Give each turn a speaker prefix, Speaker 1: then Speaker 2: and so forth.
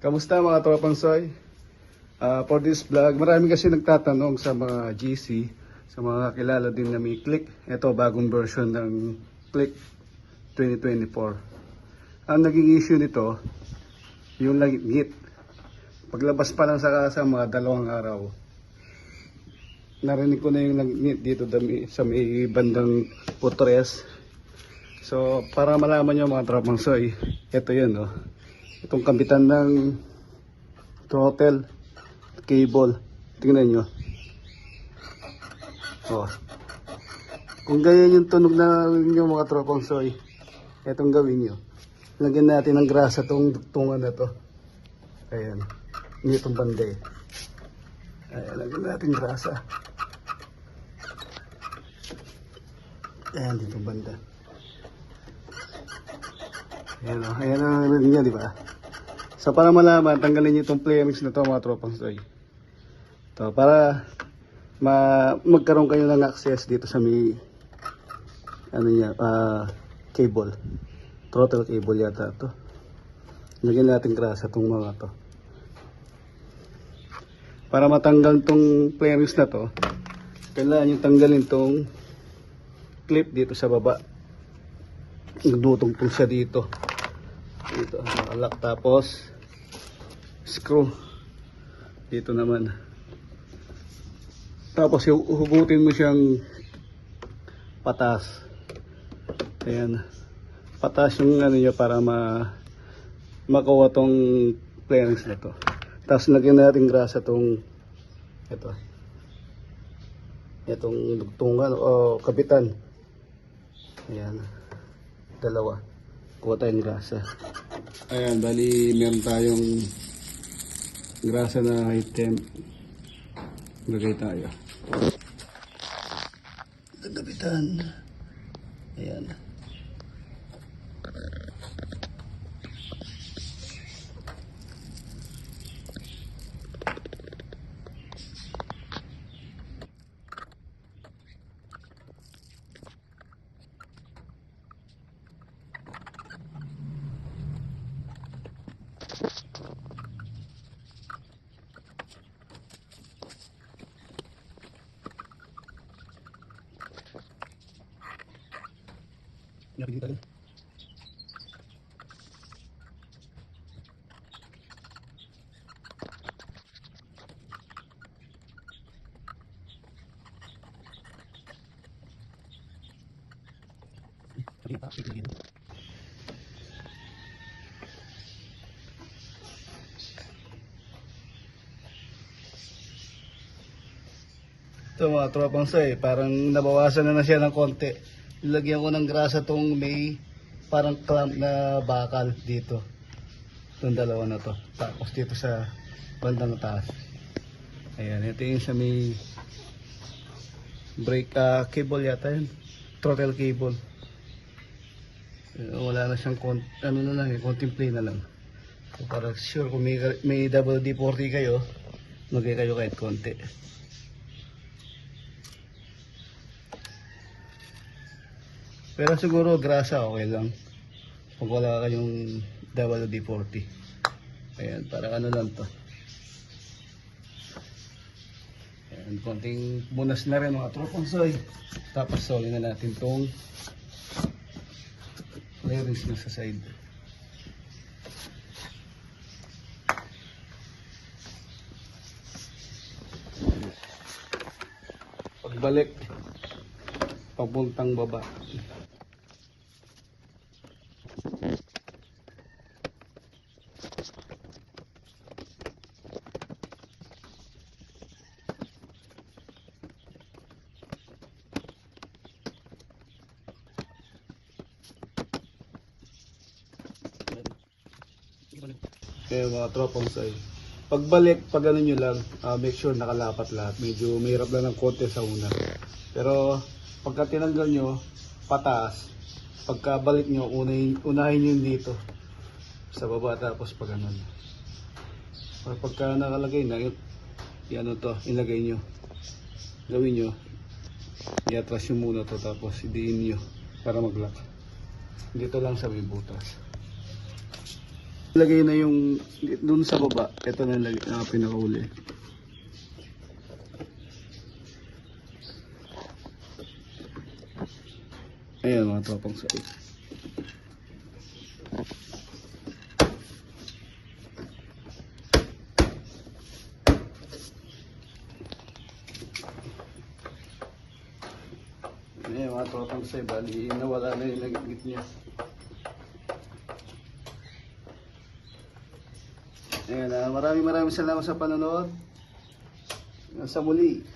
Speaker 1: Kamusta mga tropang soy? Ah, for this vlog, marami kasi nagtatanong sa mga GC, sa mga kilala din na may Click. Ito, bagong version ng Click 2024. Ang naging issue nito, yung langit. Paglabas pa lang sa kasa, mga dalawang araw, narinig ko na yung langit dito sa may bandang putres. So, para malaman nyo mga tropang soy, ito yun, oh. Itong kambitan ng throttle cable. Tingnan nyo. Oh. Kung ganyan yung tunog na yung mga tropang soy, etong gawin nyo. Lagyan natin ng grasa tong dugtungan na to. Ayan. Hindi itong banday. Ayan, lagyan natin grasa. Ayan, dito banda. Ayan o, ayan ang niya, di ba? So para malaman, tanggalin niyo itong playrings na to mga tropang soy. To, para ma magkaroon kayo ng access dito sa may ano niya, ah, cable. Throttle cable yata to. Lagyan natin grasa itong mga to. Para matanggal tong playrings na to, kailangan yung tanggalin tong clip dito sa baba. Nagdutong siya dito. Dito, nakalak tapos screw dito naman. Tapos hu- hugutin mo siyang patas. Ayan. Patas yung ano niya para ma makuha tong clearance na to. Tapos lagyan natin grasa tong ito. Itong dugtungan o kabitan. Ayan. Dalawa. Kuha tayong grasa. Ayan, bali meron tayong grasa na item. Lagay tayo. Kabitan. Ayan. Nakikita rin. Ito mga tropang say, parang nabawasan na na siya ng konti. Nilagyan ko ng grasa tong may parang clamp na bakal dito. Itong dalawa na to. Tapos dito sa bandang taas. Ayan, ito yung sa may brake ah, cable yata yun. Throttle cable. Eh, Wala na siyang kon ano na lang, eh, konting play na lang. So, para sure kung may, may WD-40 kayo, magay kayo kahit konti. Pero siguro grasa okay lang. Pag wala kayong WD-40. Ayan, para ano lang to. Ayan, konting bunas na rin mga tropang soy. Tapos soli na natin tong layers na sa side. Pagbalik, papuntang baba. Kaya mga tropang say. Pagbalik, pag ano nyo lang, ah, make sure nakalapat lahat. Medyo mahirap lang ng konti sa una. Pero pagka tinanggal nyo, pataas. Pagkabalik nyo, unahin, unahin nyo dito. Sa baba tapos pag. Or pagka nakalagay na, yun, ano to, ilagay nyo. Gawin nyo. I-atras nyo muna to tapos idiin nyo para mag-lock. Dito lang sa may butas. Lagay na yung dun sa baba. Ito na lagay na pinakauli. Ayan mga tropang sa Ayan mga tropang sa bali nawala na yung nagigit niya. Ayan, ah, maraming maraming salamat sa panonood. Sa muli.